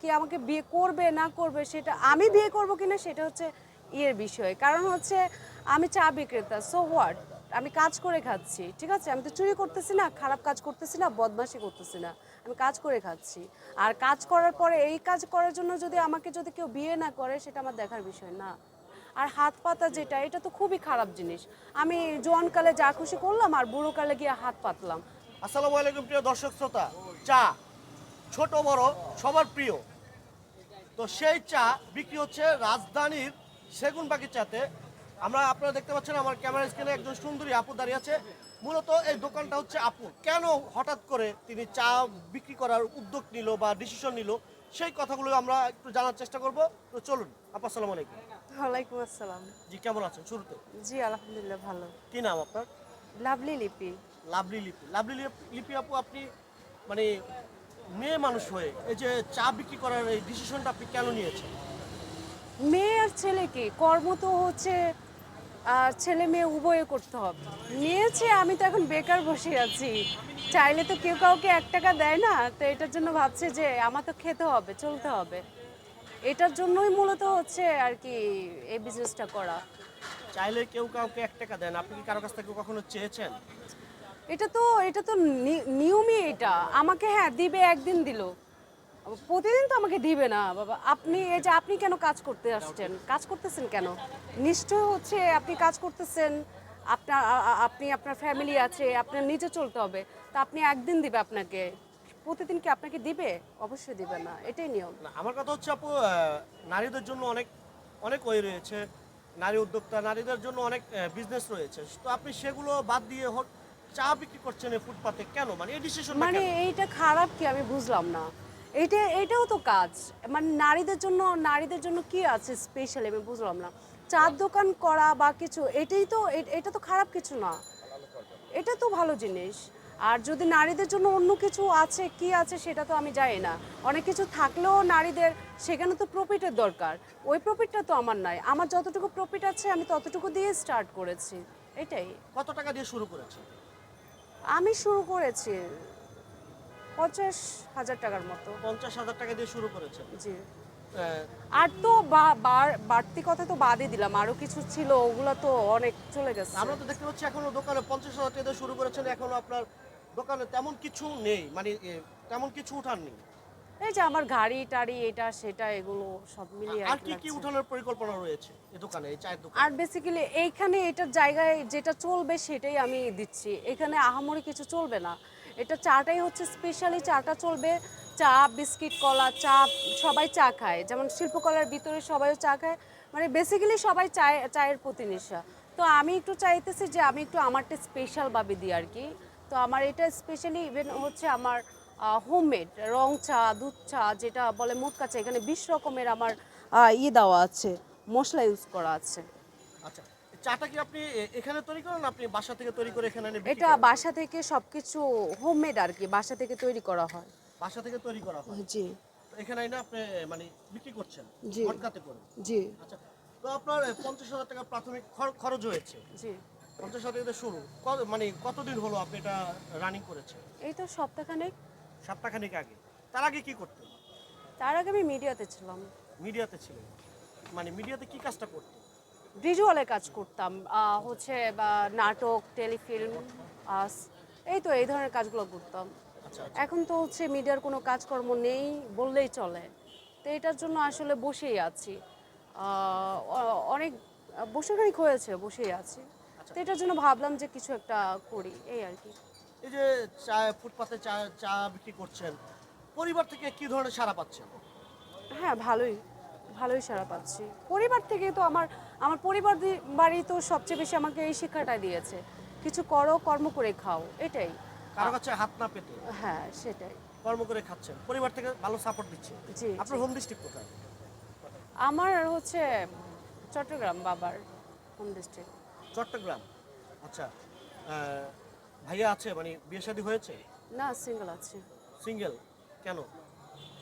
কে আমাকে বিয়ে করবে, না করবে, সেটা আমি বিয়ে করব কিনা সেটা হচ্ছে ইয়ের বিষয়। কারণ হচ্ছে আমি চা বিক্রেতা সো হোয়াট আমি কাজ করে খাচ্ছি, ঠিক আছে? আমি তো চুরি করতেছি না, খারাপ কাজ করতেছি না, বদমাশি করতেছি না। আমি কাজ করে খাচ্ছি। আর কাজ করার পরে, এই কাজ করার জন্য যদি আমাকে যদি কেউ বিয়ে না করে, সেটা আমার দেখার বিষয় না। আর হাত পাতা যেটা, এটা তো খুবই খারাপ জিনিস। আমি জোয়ানকালে যা খুশি করলাম, আর বুড়োকালে গিয়ে হাত পাতলাম। আসসালামু আলাইকুম প্রিয় দর্শক শ্রোতা, চা, ছোট বড়, সবার প্রিয়। তো সেই চা বিক্রি হচ্ছে রাজধানীর সেগুন বাগিচাতে আমরা আপনারা দেখতে পাচ্ছেন আমার ক্যামেরা স্ক্রিনে একজন সুন্দরী আপু দাঁড়িয়ে আছে। মূলত এই দোকানটা হচ্ছে আপু। কেন হঠাৎ করে তিনি চা বিক্রি করার উদ্যোগ নিল বা ডিসিশন নিল? সেই কথাগুলো আমরা একটু জানার চেষ্টা করব। তো চলুন আপু আসসালামু আলাইকুম। ওয়ালাইকুম আসসালাম। জি কেমন আছেন? শুরুতে। জি আলহামদুলিল্লাহ ভালো। কি নাম আপনার? লাভলি লিপি। লাভলি লিপি। লাভলি লিপ- লিপি আপু আপনি মানে মেয়ে মানুষ হয়ে এই যে চা বিক্রি করার এই ডিসিশনটা আপনি কেন নিয়েছেন? মেয়ে আর ছেলে কি কর্ম তো হচ্ছে আর ছেলে মেয়ে উভয়ে করতে হবে। নিয়েছে আমি তো এখন বেকার বসে আছি। চাইলে তো কেউ কাউকে এক টাকা দেয় না তো এটার জন্য ভাবছে যে আমার তো খেতে হবে চলতে হবে। এটার জন্যই মূলত হচ্ছে আর কি এই বিজনেসটা করা। চাইলে কেউ কাউকে এক টাকা দেন আপনি কি কারও কাছ থেকে কখনো চেয়েছেন? এটা তো এটা তো নিয়মই এটা। আমাকে হ্যাঁ দিবে, একদিন দিল। প্রতিদিন তো আমাকে দিবে না, বাবা। আপনি এই যে আপনি কেন কাজ করতে আসছেন? কাজ করতেছেন কেন? নিশ্চয় হচ্ছে আপনি কাজ করতেছেন। আপনার আপনি আপনার ফ্যামিলি আছে, আপনার নিজে চলতে হবে। তা আপনি একদিন দিবে আপনাকে। প্রতিদিন কি আপনাকে দিবে? অবশ্যই দিবে না। এটাই নিয়ম। আমার কথা হচ্ছে, আপু নারীদের জন্য অনেক অনেক ওই রয়েছে। নারী উদ্যোক্তা, নারীদের জন্য অনেক বিজনেস রয়েছে। তো আপনি সেগুলো বাদ দিয়ে চা বিক্রি করছেন এই ফুটপাতে কেন? মানে এই ডিসিশন মানে এইটা খারাপ কি আমি বুঝলাম না। এটা এটাও তো কাজ। মানে নারীদের জন্য নারীদের জন্য কি আছে স্পেশাল আমি বুঝলাম না। চার দোকান করা বা কিছু এটাই তো এটা তো খারাপ কিছু না। এটা তো ভালো জিনিস। আর যদি নারীদের জন্য অন্য কিছু আছে কি আছে সেটা তো আমি জানি না। অনেক কিছু থাকলেও নারীদের সেখানে তো প্রফিটের দরকার। ওই প্রফিটটা তো আমার নাই। আমার যতটুকু প্রফিট আছে আমি ততটুকু দিয়ে স্টার্ট করেছি। এটাই। কত টাকা দিয়ে শুরু করেছেন? আমি শুরু করেছি পঞ্চাশ হাজার টাকার মতো। পঞ্চাশ হাজার টাকা দিয়ে শুরু করেছে জি। আর তো বাড়তি কথা তো বাদই দিলাম আরও কিছু ছিল ওগুলো তো অনেক চলে গেছে। আমরা তো দেখতে পাচ্ছি এখনও দোকানে পঞ্চাশ হাজার টাকা দিয়ে শুরু করেছেন এখনও আপনার দোকানে তেমন কিছু নেই মানে তেমন কিছু উঠাননি এই যে আমার গাড়ি টাড়ি এটা সেটা এগুলো সব মিলিয়ে আর কি কি উঠানোর পরিকল্পনা রয়েছে এই দোকানে এই চায়ের দোকানে? আর বেসিক্যালি এইখানে এটার জায়গায় যেটা চলবে সেটাই আমি দিচ্ছি। এখানে আহামরি কিছু চলবে না। এটা চাটাই হচ্ছে স্পেশালি চাটা চলবে। চা বিস্কিট কলা চা সবাই চা খায়। যেমন শিল্পকলার ভিতরে সবাইও চা খায়। মানে বেসিক্যালি সবাই চায় চায়ের প্রতি নেশা তো আমি একটু চাইতেছি যে আমি একটু আমারটা স্পেশালভাবে দিই আর কি। তো আমার এটা স্পেশালি ইভেন হচ্ছে আমার হোমমেড রং চা দুধ চা যেটা বলে মোটকা চা এখানে বিশ রকমের আমার ইয়ে দেওয়া আছে মশলা ইউজ করা আছে। আচ্ছা এই চাটা কি আপনি এখানে তৈরি করেন আপনি বাসা থেকে তৈরি করে এখানে এটা বাসা থেকে সবকিছু হোমমেড আর কি বাসা থেকে তৈরি করা হয়। বাসা থেকে তৈরি করা হয়? জি। তো এখানে এনে আপনি মানে বিক্রি করছেন? জি। মটকাতে করে? জি। আচ্ছা তো আপনার পঞ্চাশ হাজার টাকা প্রাথমিক খর- খরচ হয়েছে। জি। পঞ্চাশ হাজার টাকা শুরু। মানে কতদিন হলো আপনি এটা রানিং করেছেন? এই তো সপ্তাহখানেক। সপ্তাহখানিক আগে। তার আগে কি করতেন? তার আগে আমি মিডিয়াতে ছিলাম। মিডিয়াতে ছিলেন। মানে মিডিয়াতে কি কাজটা করতেন? ভিজুয়ালের কাজ করতাম। হচ্ছে বা নাটক টেলিফিল্ম এই তো এই ধরনের কাজগুলো করতাম। আচ্ছা এখন তো হচ্ছে মিডিয়ার কোনো কাজকর্ম নেই বললেই চলে। তো এটার জন্য আসলে বসেই আছি। অনেক বসেখানিক হয়েছে বসেই আছি। তো এটার জন্য ভাবলাম যে কিছু একটা করি এই আর কি। এই যে চা ফুটপাতে চা চা বিক্রি করছেন পরিবার থেকে কি ধরনের সাড়া পাচ্ছেন? হ্যাঁ ভালোই ভালোই সারা পাচ্ছি। পরিবার থেকে তো আমার আমার পরিবার বাড়ি তো সবচেয়ে বেশি আমাকে এই শিক্ষাটা দিয়েছে। কিছু করো কর্ম করে খাও এটাই। কারও কাছে হাত না পেতে? হ্যাঁ সেটাই। কর্ম করে খাচ্ছেন পরিবার থেকে ভালো সাপোর্ট দিচ্ছে। জি আপনার হোম ডিস্ট্রিক্ট কোথায়? আমার হচ্ছে চট্টগ্রাম বাবার হোম ডিস্ট্রিক্ট চট্টগ্রাম আচ্ছা ভাইয়া আছে? মানে বিয়ে শাদী হয়েছে? না সিঙ্গেল আছে। সিঙ্গেল কেন?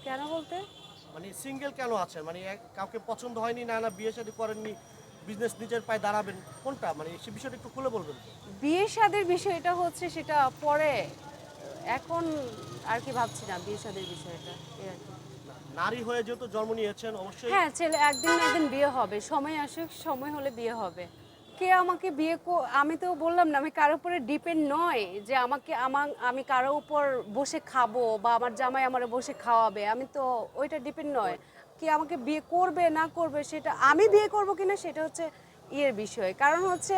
কেন বলতে? মানে সিঙ্গেল কেন আছেন মানে কাউকে পছন্দ হয়নি না না বিয়ে শাদী করেননি বিজনেস নিজের পায়ে দাঁড়াবেন কোনটা? মানে সে বিষয়টা একটু খুলে বলবেন বিয়ে শাদের বিষয়টা হচ্ছে সেটা পরে এখন আর কি ভাবছি না বিয়ে শাদের বিষয়টা নারী হয়ে যেহেতু জন্ম নিয়েছেন অবশ্যই হ্যাঁ ছেলে একদিন একদিন বিয়ে হবে সময় আসুক সময় হলে বিয়ে হবে। কে আমাকে বিয়ে আমি তো বললাম না, আমি কারও উপরে ডিপেন্ড নয় যে আমাকে আমার, আমি কারোর উপর বসে খাব বা আমার জামাই আমার বসে খাওয়াবে, আমি তো ওইটা ডিপেন্ড নয়। কে আমাকে বিয়ে করবে, না করবে, সেটা আমি বিয়ে করব কিনা সেটা হচ্ছে ইয়ের বিষয়। কারণ হচ্ছে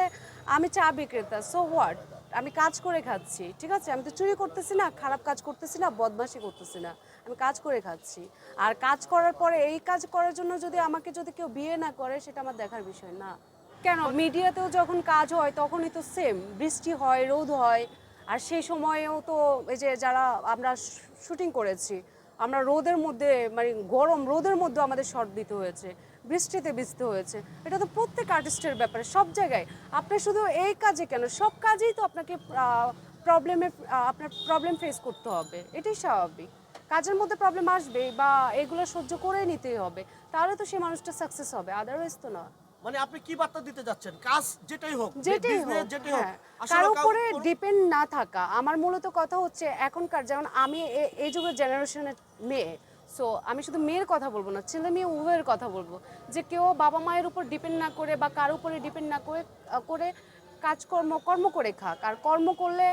আমি চা বিক্রেতা সো হোয়াট আমি কাজ করে খাচ্ছি, ঠিক আছে? আমি তো চুরি করতেছি না, খারাপ কাজ করতেছি না, বদমাশি করতেছি না, আমি কাজ করে খাচ্ছি। আর কাজ করার পরে, এই কাজ করার জন্য যদি আমাকে যদি কেউ বিয়ে না করে, সেটা আমার দেখার বিষয় না। কেন? মিডিয়াতেও যখন কাজ হয়, তখনই তো সেম বৃষ্টি হয়, রোদ হয়, আর সেই সময়েও তো এই যে যারা আমরা শুটিং করেছি, আমরা রোদের মধ্যে মানে গরম রোদের মধ্যে আমাদের শর্ট দিতে হয়েছে, বৃষ্টিতে ভিজতে হয়েছে। এটা তো প্রত্যেক আর্টিস্টের ব্যাপারে, সব জায়গায়। আপনি শুধু এই কাজে কেন? সব কাজেই তো আপনাকে প্রবলেমে আপনার প্রবলেম ফেস করতে হবে। এটাই স্বাভাবিক। কাজের মধ্যে প্রবলেম আসবে বা এগুলো সহ্য করে নিতেই হবে। তাহলে তো সেই মানুষটা সাকসেস হবে। আদারওয়াইজ তো না। মানে আপনি কি বার্তা দিতে যাচ্ছেন? কাজ যেটাই হোক যেটাই হোক যেটাই হোক হ্যাঁ। কারও উপরে ডিপেন্ড না থাকা। আমার মূলত কথা হচ্ছে এখনকার যেমন আমি এই যুগের জেনারেশনের মেয়ে। সো আমি শুধু মেয়ের কথা বলব না ছেলে মেয়ে উভয়ের কথা বলব। যে কেউ বাবা মায়ের উপর ডিপেন্ড না করে বা কারও উপরে ডিপেন্ড না করে করে কাজকর্ম কর্ম করে খাক। আর কর্ম করলে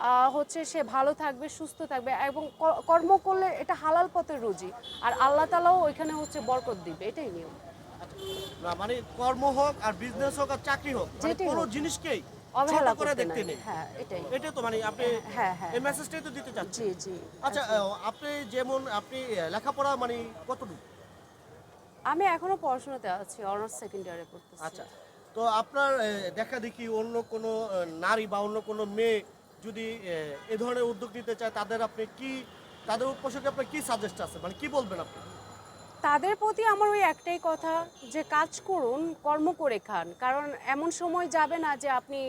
আহ, হচ্ছে সে ভালো থাকবে সুস্থ থাকবে এবং কর্ম করলে এটা হালাল পথের রুজি। আর আল্লাহ তালাও ওইখানে হচ্ছে বরকত দিবে এটাই নিয়ম। না মানে কর্ম হোক আর বিজনেস হোক আর চাকরি হোক মানে কোনো জিনিসকেই অবহেলা করে দেখতে নেই। হ্যাঁ এটাই। এটাই তো মানে আপনি হ্যাঁ, হ্যাঁ। এই মেসেজটাই তো দিতে চাচ্ছেন। জি জি আচ্ছা আপনি যেমন আপনি লেখাপড়া মানে কতটুকু? আমি এখনও পড়াশোনাতে আছি অনার্স সেকেন্ড ইয়ারে পড়তেছি। আচ্ছা তো আপনার দেখা দেখি অন্য কোনো নারী বা অন্য কোনো মেয়ে যদি এ ধরনের উদ্যোগ নিতে চায় তাদের আপনি কি তাদের প্রসঙ্গে আপনার কি সাজেস্ট আছে? মানে কি বলবেন আপনি? তাদের প্রতি আমার ওই একটাই কথা যে, কাজ করুন, কর্ম করে খান। কারণ এমন সময় যাবে না যে, আপনি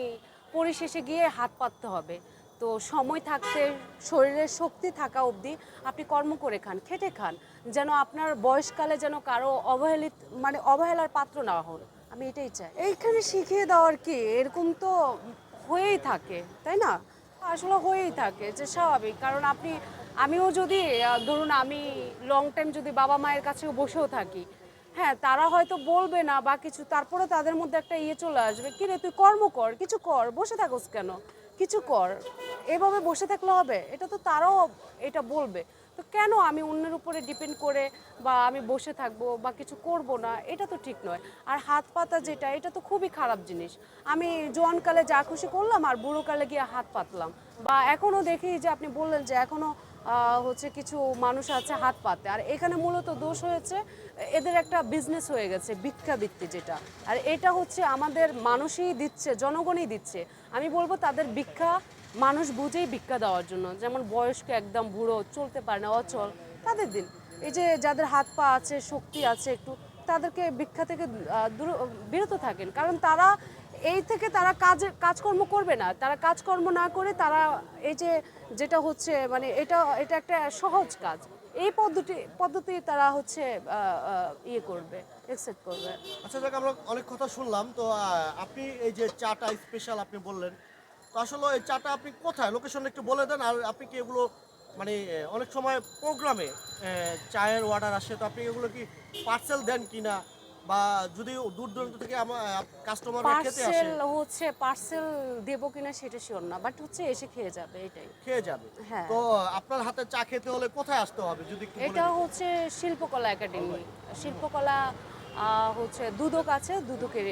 পরিশেষে গিয়ে হাত পাততে হবে। তো সময় থাকতে, শরীরের শক্তি থাকা অবধি আপনি কর্ম করে খান, খেটে খান। যেন আপনার বয়সকালে যেন কারও অবহেলিত মানে অবহেলার পাত্র না হন। আমি এটাই চাই। এইখানে শিখিয়ে দেওয়ার কি? এরকম তো হয়েই থাকে, তাই না? আসলে হয়েই থাকে, যে স্বাভাবিক। কারণ আপনি আমিও যদি ধরুন আমি লং টাইম যদি বাবা মায়ের কাছেও বসেও থাকি হ্যাঁ তারা হয়তো বলবে না বা কিছু, তারপরে তাদের মধ্যে একটা ইয়ে চলে আসবে, কি রে, তুই কর্ম কর, কিছু কর, বসে থাকোস কেন? কিছু কর। এভাবে বসে থাকলে হবে? এটা তো তারাও এটা বলবে। তো কেন আমি অন্যের উপরে ডিপেন্ড করে বা আমি বসে থাকব বা কিছু করব না? এটা তো ঠিক নয়। আর হাত পাতা যেটা, এটা তো খুবই খারাপ জিনিস। আমি জোয়ানকালে যা খুশি করলাম, আর বুড়োকালে গিয়ে হাত পাতলাম। বা এখনও দেখি যে আপনি বললেন যে এখনও হচ্ছে কিছু মানুষ আছে হাত পাতে। আর এখানে মূলত দোষ হয়েছে, এদের একটা বিজনেস হয়ে গেছে, ভিক্ষাবৃত্তি যেটা। আর এটা হচ্ছে আমাদের মানুষই দিচ্ছে, জনগণই দিচ্ছে। আমি বলব তাদের ভিক্ষা, মানুষ বুঝেই ভিক্ষা দেওয়ার জন্য। যেমন বয়স্ক একদম বুড়ো, চলতে পারে না, অচল, তাদের দিন। এই যে যাদের হাত পা আছে, শক্তি আছে একটু, তাদেরকে ভিক্ষা থেকে বিরত থাকেন। কারণ তারা এই থেকে তারা কাজে, কাজকর্ম করবে না। তারা কাজকর্ম না করে তারা এই যে যেটা হচ্ছে মানে এটা এটা একটা সহজ কাজ। এই পদ্ধতি পদ্ধতি তারা হচ্ছে ইয়ে করবে অ্যাকসেপ্ট করবে। আচ্ছা যাক, আমরা অনেক কথা শুনলাম। তো আপনি এই যে চাটা স্পেশাল আপনি বললেন, তো আসলে এই চাটা আপনি কোথায়? লোকেশন একটু বলে দেন, আর আপনি কি এগুলো মানে অনেক সময় প্রোগ্রামে চায়ের অর্ডার আসে, তো আপনি এগুলো কি পার্সেল দেন কিনা? বা যদি দূর দূরান্ত থেকে আমার কাস্টমার খেতে আসে পার্সেল হচ্ছে পার্সেল দেব কিনা সেটা শিওর না বাট হচ্ছে এসে খেয়ে যাবে এটাই। খেয়ে যাবে। হ্যাঁ। তো আপনার হাতে চা খেতে হলে কোথায় আসতে হবে যদি এটা হচ্ছে শিল্পকলা একাডেমি। শিল্পকলা আহ, হচ্ছে দুদক আছে দুদকের